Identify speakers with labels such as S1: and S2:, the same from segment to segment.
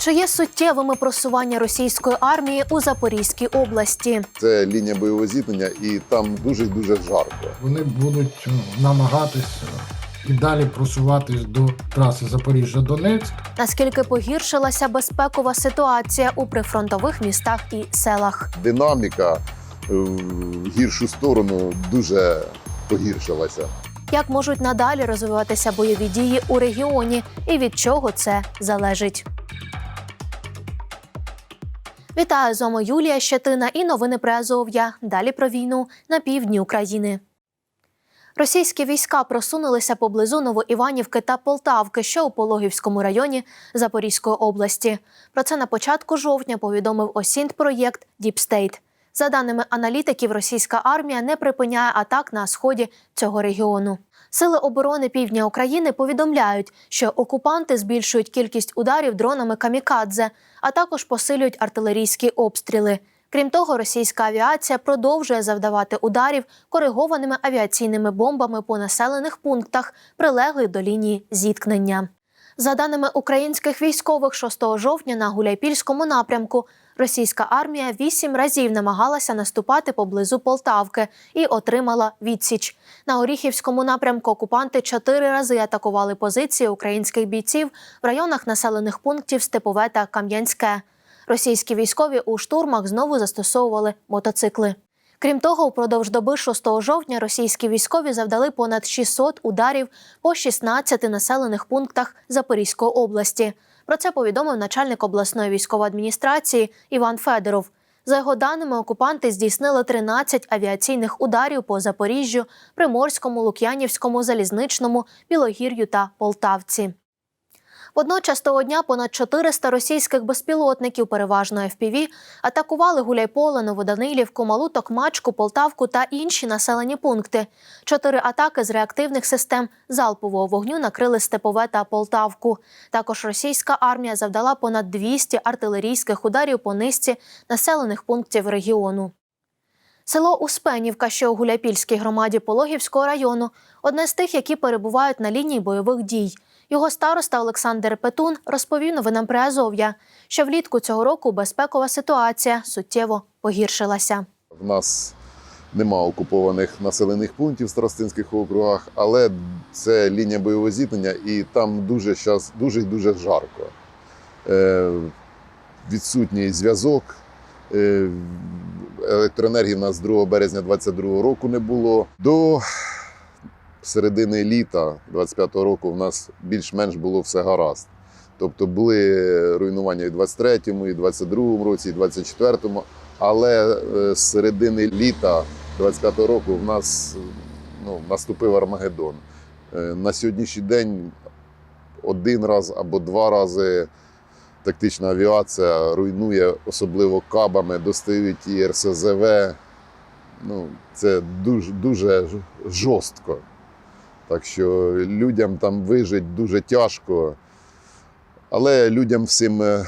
S1: Чи є суттєвими просування російської армії у Запорізькій області?
S2: Це лінія бойового зіткнення, і там дуже дуже жарко.
S3: Вони будуть намагатися і далі просуватись до траси Запоріжжя-Донецьк.
S1: Наскільки погіршилася безпекова ситуація у прифронтових містах і селах?
S2: Динаміка е, в гіршу сторону дуже погіршилася.
S1: Як можуть надалі розвиватися бойові дії у регіоні і від чого це залежить? Вітаю з вами Юлія Щетина і новини про Азов'я. Далі про війну на півдні України. Російські війська просунулися поблизу Новоіванівки та Полтавки, що у Пологівському районі Запорізької області. Про це на початку жовтня повідомив осінт проєкт Діпстейт. За даними аналітиків, російська армія не припиняє атак на сході цього регіону. Сили оборони півдня України повідомляють, що окупанти збільшують кількість ударів дронами камікадзе, а також посилюють артилерійські обстріли. Крім того, російська авіація продовжує завдавати ударів коригованими авіаційними бомбами по населених пунктах, прилеглих до лінії зіткнення. За даними українських військових, 6 жовтня на Гуляйпільському напрямку російська армія вісім разів намагалася наступати поблизу Полтавки і отримала відсіч. На Оріхівському напрямку окупанти чотири рази атакували позиції українських бійців в районах населених пунктів Степове та Кам'янське. Російські військові у штурмах знову застосовували мотоцикли. Крім того, упродовж доби 6 жовтня російські військові завдали понад 600 ударів по 16 населених пунктах Запорізької області. Про це повідомив начальник обласної військової адміністрації Іван Федоров. За його даними, окупанти здійснили 13 авіаційних ударів по Запоріжжю, Приморському, Лук'янівському, Залізничному, Білогір'ю та Полтавці. Водночас того дня понад 400 російських безпілотників, переважно FPV, атакували Гуляйполе, Новоданилівку, Малу Токмачку, Полтавку та інші населені пункти. Чотири атаки з реактивних систем залпового вогню накрили Степове та Полтавку. Також російська армія завдала понад 200 артилерійських ударів по низці населених пунктів регіону. Село Успенівка, що у Гуляйпільській громаді Пологівського району, одне з тих, які перебувають на лінії бойових дій. Його староста Олександр Петун розповів новинам при Азов'я, що влітку цього року безпекова ситуація суттєво погіршилася.
S2: В нас нема окупованих населених пунктів в старостинських округах, але це лінія бойового зіткнення, і там дуже щас, дуже дуже жарко. Е, відсутній зв'язок. Е, електроенергії в нас з 2 березня 2022 року не було. До середини літа 25-го року в нас більш-менш було все гаразд. Тобто були руйнування і в 23-му, і в 22-му році, і в 24-му. Але е, з середини літа 25-го року в нас ну, наступив Армагеддон. Е, На сьогоднішній день один раз або два рази тактична авіація руйнує, особливо кабами, достають і РСЗВ. Ну, це дуже, дуже жорстко. Так що людям там вижити дуже тяжко. Але людям всім е,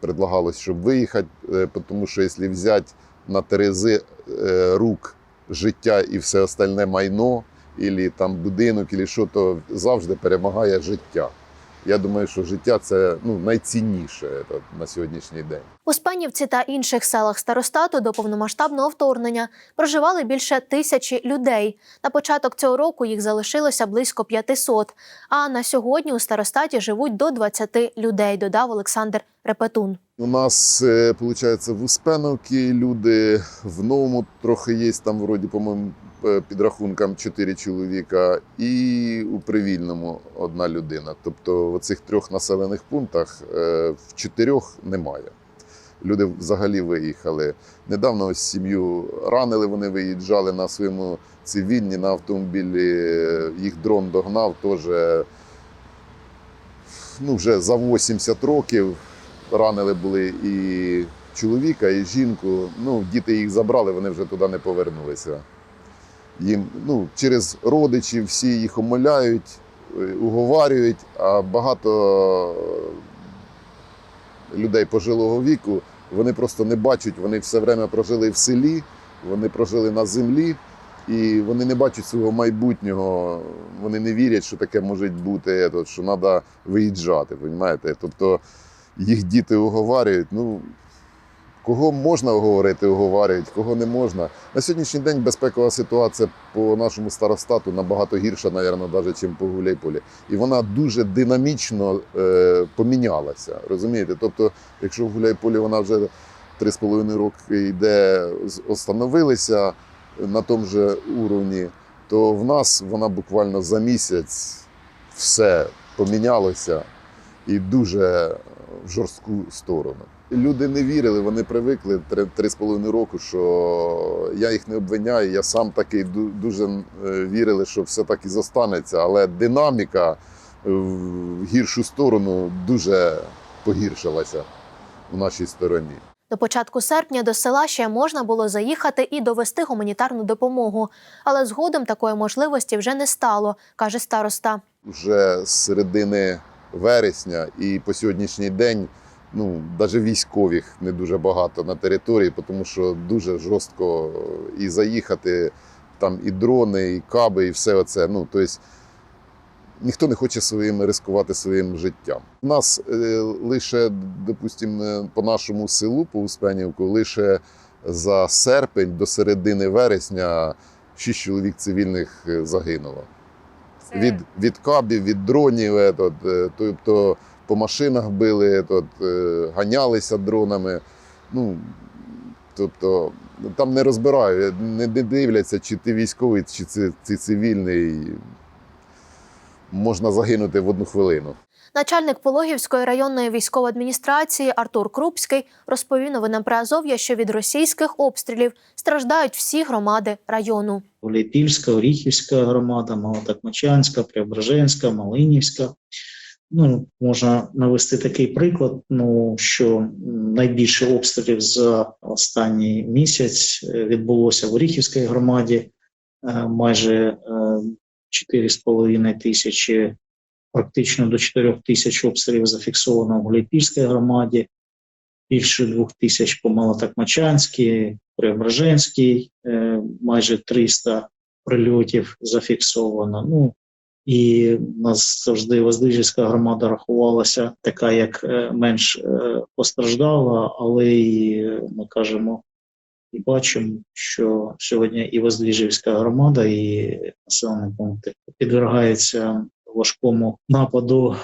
S2: предлагалось, щоб виїхати, е, тому що якщо взяти на терези е, рук життя і все остальне майно, або там будинок, або що, то завжди перемагає життя. Я думаю, що життя це ну, найцінніше е, на сьогоднішній день.
S1: У Спенівці та інших селах старостату до повномасштабного вторгнення проживали більше тисячі людей. На початок цього року їх залишилося близько 500, а на сьогодні у старостаті живуть до 20 людей, додав Олександр Репетун.
S2: У нас, виходить, в Успеновці люди, в новому трохи є, там вроді, по-моєму, е, підрахункам 4 чоловіка, і у Привільному одна людина. Тобто в цих трьох населених пунктах е, в чотирьох немає. Люди взагалі виїхали. Недавно ось сім'ю ранили, вони виїжджали на своєму цивільні на автомобілі. е, Їх дрон догнав теж ну, вже за 80 років ранили були і чоловіка, і жінку. Ну, діти їх забрали, вони вже туди не повернулися. Їм ну, через родичів всі їх омоляють, е, уговарюють, а багато людей пожилого віку вони просто не бачать, вони все время прожили в селі, вони прожили на землі. І вони не бачать свого майбутнього, вони не вірять, що таке може бути, що треба виїжджати. Тобто їх діти уговарюють. Ну, кого можна оговорити, оговорюють, кого не можна. На сьогоднішній день безпекова ситуація по нашому старостату набагато гірша, мабуть, навіть, ніж по Гуляйполі. І вона дуже динамічно е, помінялася. Розумієте? Тобто, якщо в Гуляйполі вона вже 3,5 роки йде, остановилися на тому же уровні, то в нас вона буквально за місяць все помінялося і дуже в жорстку сторону. Люди не вірили, вони привикли три, з половиною року, що я їх не обвиняю. Я сам такий дуже е, вірили, що все так і зостанеться. Але динаміка в гіршу сторону дуже погіршилася в нашій стороні.
S1: До початку серпня до села ще можна було заїхати і довести гуманітарну допомогу, але згодом такої можливості вже не стало, каже староста.
S2: вже з середини вересня і по сьогоднішній день ну, навіть військових не дуже багато на території, тому що дуже жорстко і заїхати, там і дрони, і каби, і все оце. Ну, тобто, ніхто не хоче своїм ризикувати своїм життям. У нас е, лише, допустимо, по нашому селу, по Успенівку, лише за серпень до середини вересня шість чоловік цивільних е, загинуло від, від кабів, від дронів, е, тобто по машинах били, етот, е, ганялися дронами. Ну, тобто там не розбираю, не дивляться, чи ти військовий, чи це, ти цивільний. Можна загинути в одну хвилину.
S1: Начальник Пологівської районної військової адміністрації Артур Крупський розповів новинам Приазов'я, що від російських обстрілів страждають всі громади району.
S4: Гуляйпільська, Оріхівська громада, Малотакмачанська, Преображенська, Малинівська. Ну, можна навести такий приклад, ну, що найбільше обстрілів за останній місяць е, відбулося в Оріхівській громаді, е, майже е, 4,5 тисячі, практично до 4 тисяч обстрілів зафіксовано в Гуляйпільській громаді, більше 2 тисяч по Малотакмачанській, Преображенській, е, майже 300 прильотів зафіксовано. Ну і нас завжди Воздвижівська громада рахувалася така, як е, менш е, постраждала, але і е, ми кажемо і бачимо, що сьогодні і Воздвижівська громада, і населені пункти підвергаються важкому нападу.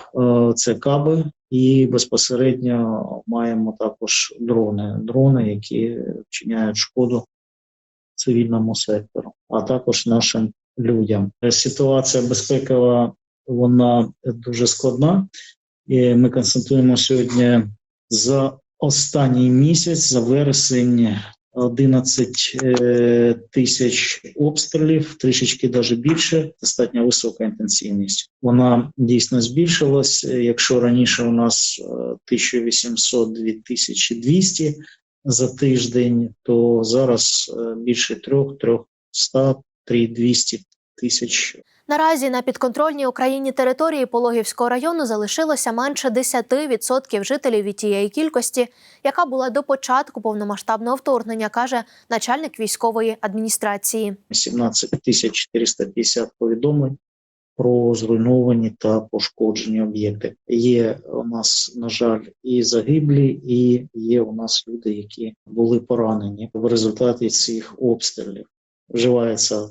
S4: Це каби, і безпосередньо маємо також дрони, дрони, які вчиняють шкоду цивільному сектору, а також нашим людям. Е, ситуація безпекова вона дуже складна, і ми констатуємо сьогодні за останній місяць, за вересень, 11 е, тисяч обстрілів, трішечки навіть більше. Достатньо висока інтенсивність. Вона дійсно збільшилась. Е, якщо раніше у нас 1800-2200 за тиждень, то зараз більше трьох-трьохста 3,200 тисяч.
S1: Наразі на підконтрольній Україні території Пологівського району залишилося менше 10% жителів від тієї кількості, яка була до початку повномасштабного вторгнення, каже начальник військової адміністрації.
S4: 17 тисяч 450 повідомлень про зруйновані та пошкоджені об'єкти. Є у нас на жаль і загиблі, і є у нас люди, які були поранені в результаті цих обстрілів. Вживається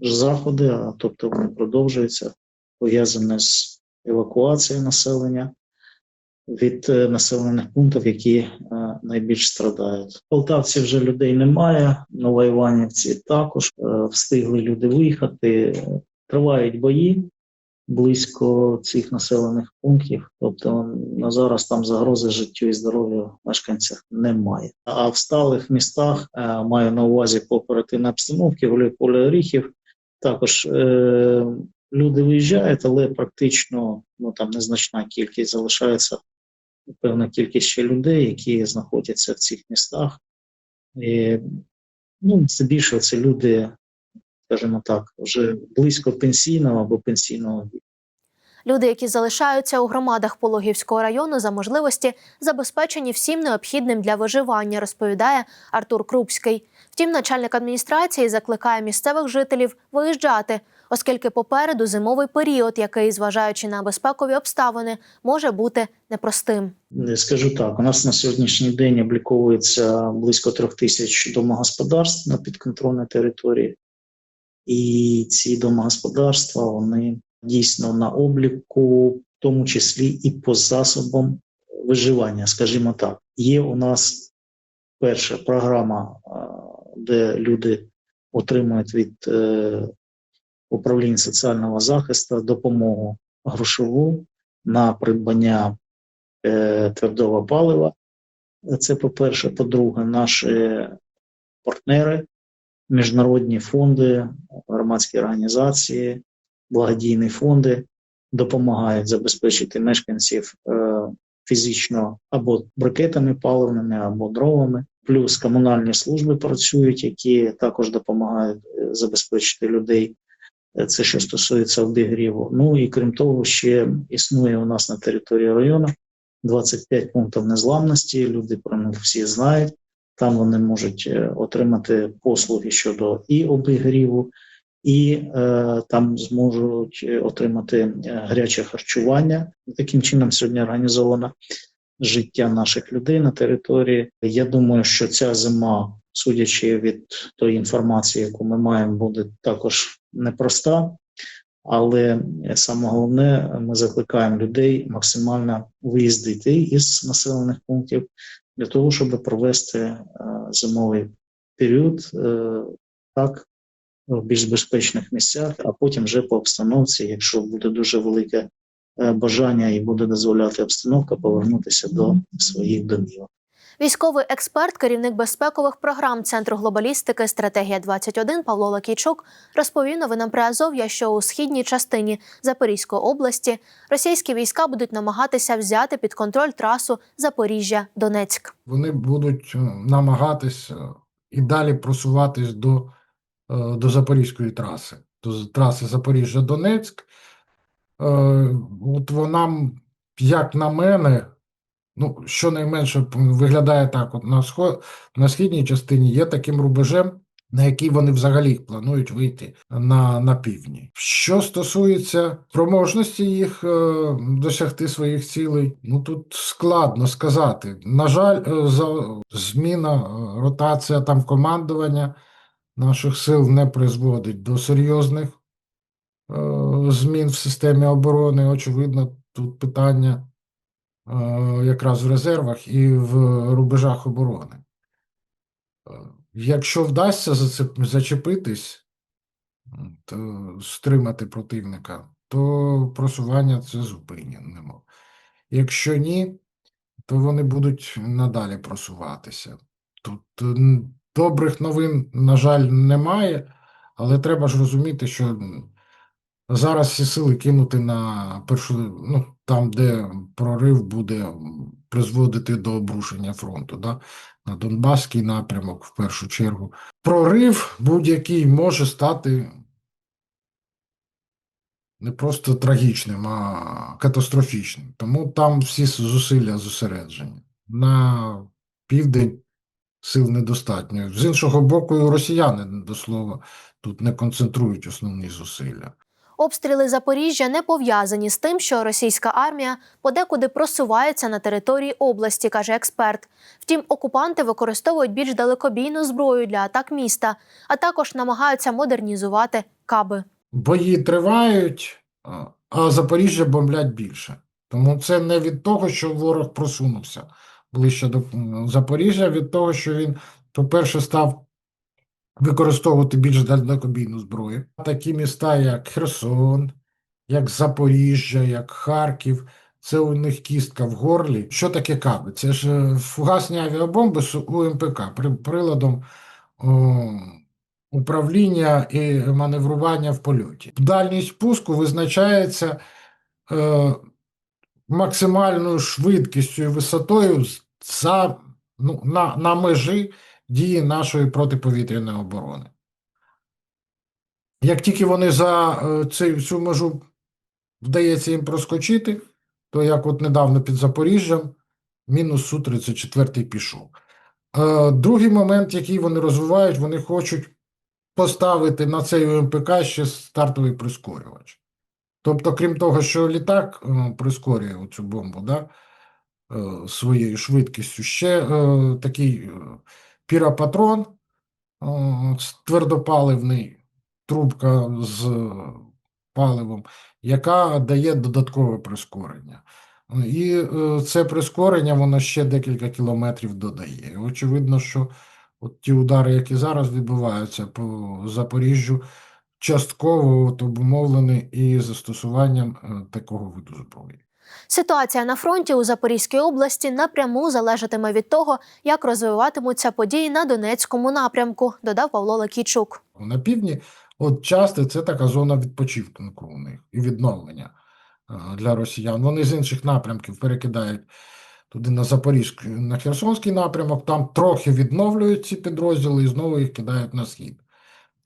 S4: заходи, а тобто вони продовжуються, пов'язані з евакуацією населення від е, населених пунктів, які е, найбільш страдають. В Полтавці вже людей немає. Новоіванівці також е, встигли люди виїхати. Тривають бої близько цих населених пунктів. Тобто на зараз там загрози життю і здоров'ю мешканців немає. А в сталих містах маю на увазі по оперативній обстановці, Гуляйполя Оріхів. Також е, люди виїжджають, але практично ну там незначна кількість залишається певна кількість ще людей, які знаходяться в цих містах. І, ну, це більше це люди, скажімо так, вже близько пенсійного або пенсійного віку.
S1: Люди, які залишаються у громадах Пологівського району, за можливості забезпечені всім необхідним для виживання, розповідає Артур Крупський. Втім, начальник адміністрації закликає місцевих жителів виїжджати, оскільки попереду зимовий період, який, зважаючи на безпекові обставини, може бути непростим.
S4: Скажу так, у нас на сьогоднішній день обліковується близько трьох тисяч домогосподарств на підконтрольній території, і ці домогосподарства вони дійсно на обліку, в тому числі і по засобам виживання, скажімо так. Є у нас перша програма, де люди отримують від е, управління соціального захисту допомогу грошову на придбання е, твердого палива. Це по-перше. По-друге, наші партнери, міжнародні фонди, громадські організації, благодійні фонди допомагають забезпечити мешканців е, фізично або брикетами паливними, або дровами. Плюс комунальні служби працюють, які також допомагають е, забезпечити людей. Е, Це що стосується обігріву. Ну і крім того, ще існує у нас на території району 25 пунктів незламності. Люди про них всі знають. Там вони можуть отримати послуги щодо і обігріву, і е, там зможуть е, отримати е, гаряче харчування. Таким чином сьогодні організовано життя наших людей на території. Я думаю, що ця зима, судячи від тої інформації, яку ми маємо, буде також непроста. Але саме головне, ми закликаємо людей максимально виїздити із населених пунктів для того, щоб провести е, зимовий період так в більш безпечних місцях, а потім вже по обстановці, якщо буде дуже велике е, бажання і буде дозволяти обстановка, повернутися до своїх домівок.
S1: Військовий експерт, керівник безпекових програм Центру глобалістики Стратегія 21 Павло Лакійчук розповів новинам Приазов'я, що у східній частині Запорізької області російські війська будуть намагатися взяти під контроль трасу Запоріжжя-Донецьк.
S3: Вони будуть е, намагатись е, і далі просуватись до, до Запорізької траси, до траси Запоріжжя-Донецьк. Е, От вона, як на мене, ну, щонайменше виглядає так: от на, сход, на східній частині є таким рубежем, на який вони взагалі планують вийти на, на півдні. Що стосується спроможності їх е, досягти своїх цілей, ну тут складно сказати. На жаль, е, за, зміна, е, ротація там командування наших сил не призводить до серйозних е, змін в системі оборони. Очевидно, тут питання е, якраз в резервах і в рубежах оборони. Е, Якщо вдасться зачепитись, то стримати противника, то просування це зупинено. Якщо ні, то вони будуть надалі просуватися. Тут добрих новин, на жаль, немає, але треба ж розуміти, що зараз всі сили кинути на першу, ну, там, де прорив буде призводити до обрушення фронту, да? на Донбаський напрямок в першу чергу. Прорив будь-який може стати не просто трагічним, а катастрофічним. Тому там всі зусилля зосереджені. На південь сил недостатньо. З іншого боку, росіяни, до слова, тут не концентрують основні зусилля.
S1: Обстріли Запоріжжя не пов'язані з тим, що російська армія подекуди просувається на території області, каже експерт. Втім, окупанти використовують більш далекобійну зброю для атак міста, а також намагаються модернізувати каби.
S3: Бої тривають, а- Запоріжжя бомблять більше. Тому це не від того, що ворог просунувся ближче до Запоріжжя, від того, що він, по-перше, став використовувати більш далекобійну зброю. Такі міста, як Херсон, як Запоріжжя, як Харків, це у них кістка в горлі. Що таке каби? Це ж е, фугасні авіабомби з УМПК при, приладом о, управління і маневрування в польоті. Дальність пуску визначається е, максимальною швидкістю і висотою за, ну, на, на межі дії нашої протиповітряної оборони. Як тільки вони за е, цю, цю межу вдається їм проскочити, то як от недавно під Запоріжжям, мінус Су-34 пішов. Е, другий момент, який вони розвивають, вони хочуть поставити на цей УМПК ще стартовий прискорювач. Тобто, крім того, що літак е, прискорює цю бомбу, да, е, своєю швидкістю, ще е, такий піропатрон твердопаливний, трубка з паливом, яка дає додаткове прискорення. І це прискорення воно ще декілька кілометрів додає. Очевидно, що от ті удари, які зараз відбуваються по Запоріжжю, частково от обумовлені і застосуванням е, такого виду зброї.
S1: Ситуація на фронті у Запорізькій області напряму залежатиме від того, як розвиватимуться події на Донецькому напрямку, додав Павло Лакійчук.
S3: На півдні, от часто це така зона відпочинку у них і відновлення е, для росіян. Вони з інших напрямків перекидають туди на Запорізький, на Херсонський напрямок, там трохи відновлюють ці підрозділи і знову їх кидають на схід.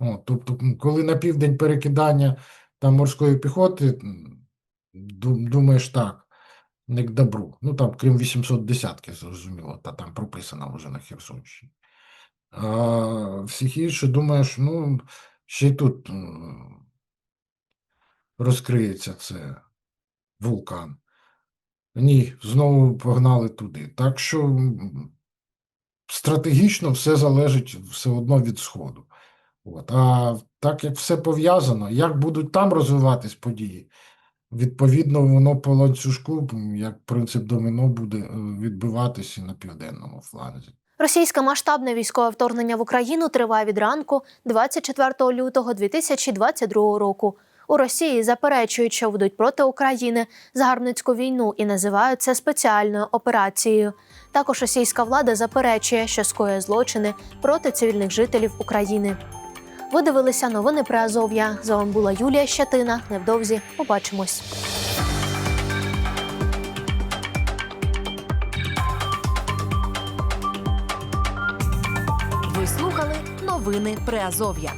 S3: От, тобто, коли на південь перекидання там морської піхоти, думаєш так, не к добру. Ну там, крім 810-ки, зрозуміло, та там прописано вже на Херсонщині. А всіх інших думаєш, ну, ще й тут розкриється це вулкан. Ні, знову погнали туди. Так що стратегічно все залежить все одно від Сходу. От. А так як все пов'язано, як будуть там розвиватись події, відповідно, воно по ланцюжку, як принцип доміно, буде е, відбиватися на південному фланзі.
S1: Російське масштабне військове вторгнення в Україну триває від ранку 24 лютого 2022 року. У Росії заперечують, що ведуть проти України загарбницьку війну і називають це спеціальною операцією. Також російська влада заперечує, що скоює злочини проти цивільних жителів України. Ви дивилися новини про Азов'я. З вами була Юлія Щетина. Невдовзі побачимось.
S5: Ви слухали новини Приазов'я.